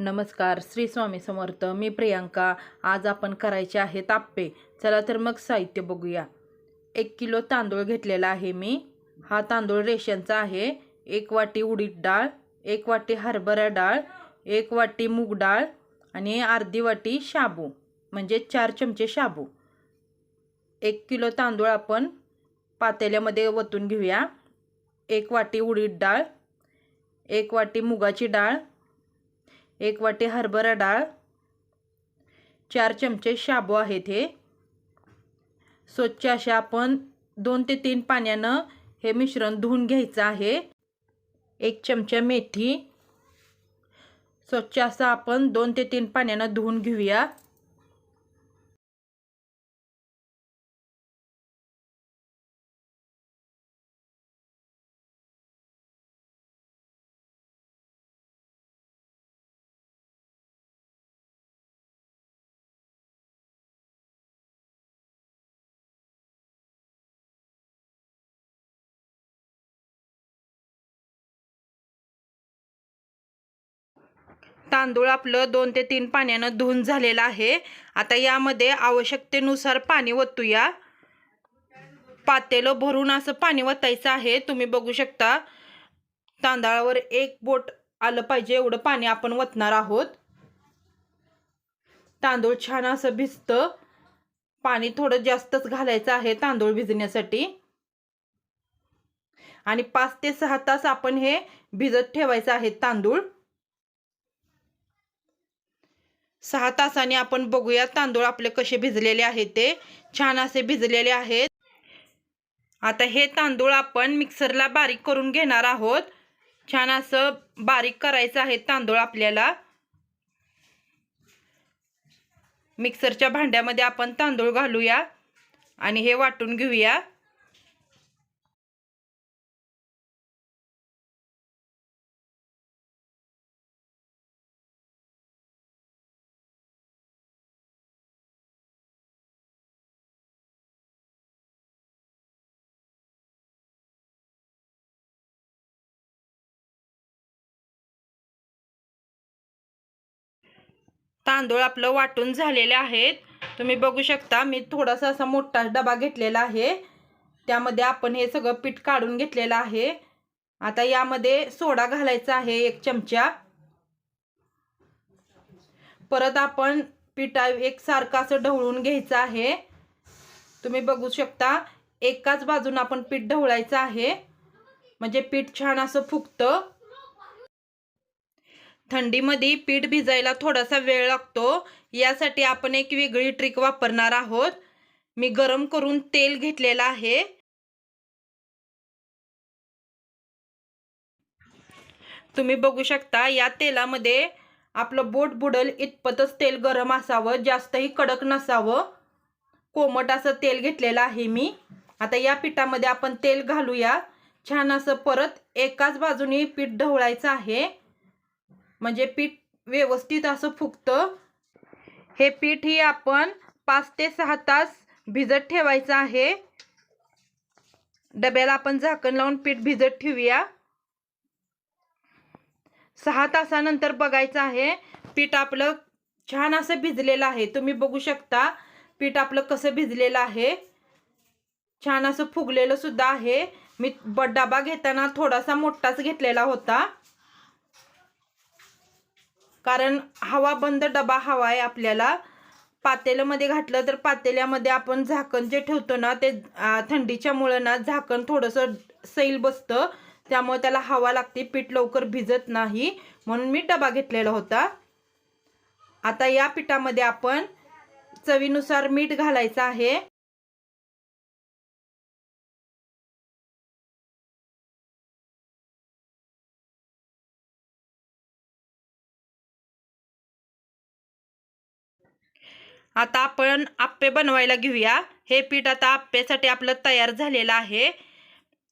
नमस्कार श्री स्वामी समर्थ. मी प्रियांका. आज आपण करायचे आहेत आप्पे चला तर मग साहित्य बघूया. एक किलो तांदूळ घेतलेला आहे मी. हा तांदूळ रेशनचा आहे. एक वाटी उडीद डाळ एक वाटी हरभरा डाळ एक वाटी मूग डाळ आणि अर्धी वाटी शाबू म्हणजे चार चमचे शाबू. एक किलो तांदूळ आपण पातेल्यामध्ये वतून घेऊया. एक वाटी उडीद डाळ एक वाटी मुगाची डाळ एक वाटी हरभरा डाळ चार चमचे शाबू आहेत हे. स्वच्छ अशा आपण दोन ते तीन पाण्यानं हे मिश्रण धुवून घ्यायचं आहे. एक चमचा मेथी. स्वच्छ असं आपण दोन ते तीन पाण्यानं धुवून घेऊया. तांदूळ आपलं दोन ते तीन पाण्यानं धुवून झालेलं आहे. आता यामध्ये आवश्यकतेनुसार पाणी ओतूया. पातेलं भरून असं पाणी ओतायचं आहे. तुम्ही बघू शकता तांदळावर एक बोट आलं पाहिजे एवढं पाणी आपण ओतणार आहोत. तांदूळ छान असं भिजतं. पाणी थोडं जास्तच घालायचं आहे तांदूळ भिजण्यासाठी. आणि पाच ते सहा तास आपण हे भिजत ठेवायचं आहे तांदूळ. सहा तासाने आपण बघूया तांदूळ आपले कसे भिजलेले आहेत ते. छान असे भिजलेले आहेत. आता हे तांदूळ आपण मिक्सरला बारीक करून घेणार आहोत. छान असं बारीक करायचं आहे तांदूळ आपल्याला. मिक्सरच्या भांड्यामध्ये आपण तांदूळ घालूया आणि हे वाटून घेऊया. तांदूळ आपलं वाटून झालेले आहेत. तुम्ही बघू शकता मी थोडासा असा मोठा डबा घेतलेला आहे. त्यामध्ये आपण हे सगळं पीठ काढून घेतलेलं आहे. आता यामध्ये सोडा घालायचा आहे एक चमचा. परत आपण पिठा एक सारखा असं ढवळून घ्यायचं आहे. तुम्ही बघू शकता एकाच बाजून आपण पीठ ढवळायचं आहे. म्हणजे पीठ छान असं फुगतं. थंडीमध्ये पीठ भिजायला थोडासा वेळ लागतो. यासाठी आपण एक वेगळी ट्रिक वापरणार आहोत. मी गरम करून तेल घेतलेलं आहे. तुम्ही बघू शकता या तेलामध्ये आपलं बोट बुडल इतपतच तेल गरम असावं जास्तही कडक नसावं. कोमट असं तेल घेतलेलं आहे मी. आता या पिठामध्ये आपण तेल घालूया. छान असं परत एकाच बाजूने पीठ ढवळायचं आहे. म्हणजे पीठ व्यवस्थित असं फुगतं. हे पीठ ही आपण पाच ते सहा तास भिजत ठेवायचं आहे. डब्याला आपण झाकण लावून पीठ भिजत ठेवूया. सहा तासानंतर बघायचं आहे पीठ आपलं छान असं भिजलेलं आहे. तुम्ही बघू शकता पीठ आपलं कसं भिजलेलं आहे. छान असं फुगलेलं सुद्धा आहे. मी डबा घेताना थोडासा मोठाच घेतलेला होता. कारण हवा बंद डबा हवा आहे आपल्याला. पातेल्यामध्ये घातलं तर पातेल्यामध्ये आपण झाकण जे ठेवतो ना ते थंडीच्या मुळं ना झाकण थोडंसं सैल बसतं. त्यामुळे त्याला हवा लागते पीठ लवकर भिजत नाही. म्हणून मी डबा घेतलेला होता. आता या पिठामध्ये आपण चवीनुसार मीठ घालायचं आहे. आता आपण आप्पे बनवायला घेऊया. हे पीठ आता आप्पेसाठी आपलं तयार झालेलं आहे.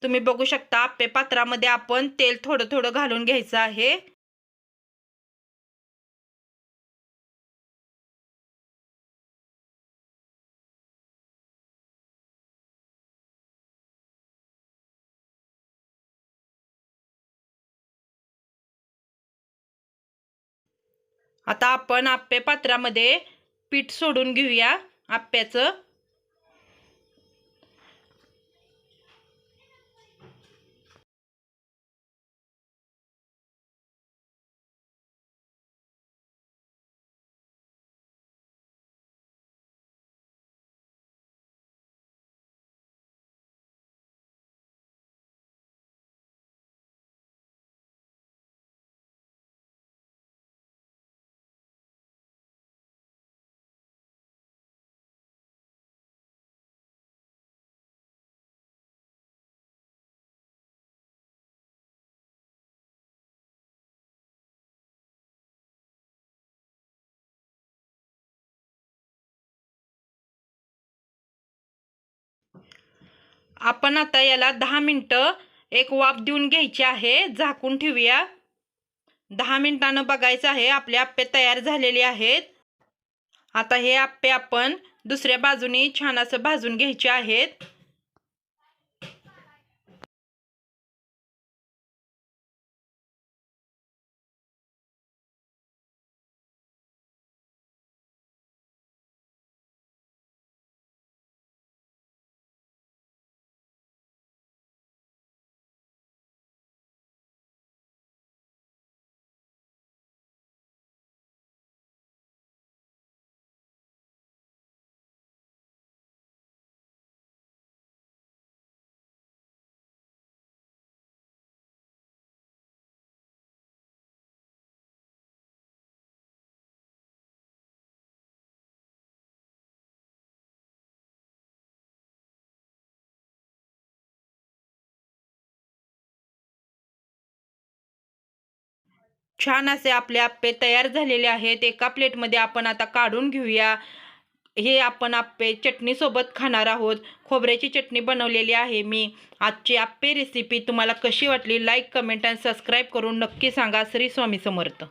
तुम्ही बघू शकता आप्पे पात्रामध्ये आपण तेल थोडं थोडं घालून घ्यायचं आहे. आता आपण आप्पे पात्रामध्ये पीठ सोडून घेऊया आप्प्याचं आपण आता याला दहा मिनटं एक वाफ देऊन घ्यायची आहे झाकून ठेवूया. दहा मिनिटानं बघायचं आहे आपले आप्पे तयार झालेले आहेत. आता हे आप्पे आपण दुसऱ्या बाजूनी छान असं भाजून घ्यायचे आहेत. छान असे आपले आप्पे तयार झालेले आहेत. एका प्लेटमध्ये आपण आता काढून घेऊया. हे आपण आप्पे चटणीसोबत खाणार आहोत. खोबऱ्याची चटणी बनवलेली आहे मी. आजची आप्पे रेसिपी तुम्हाला कशी वाटली? लाईक कमेंट आणि सबस्क्राईब करून नक्की सांगा. श्री स्वामी समर्थ.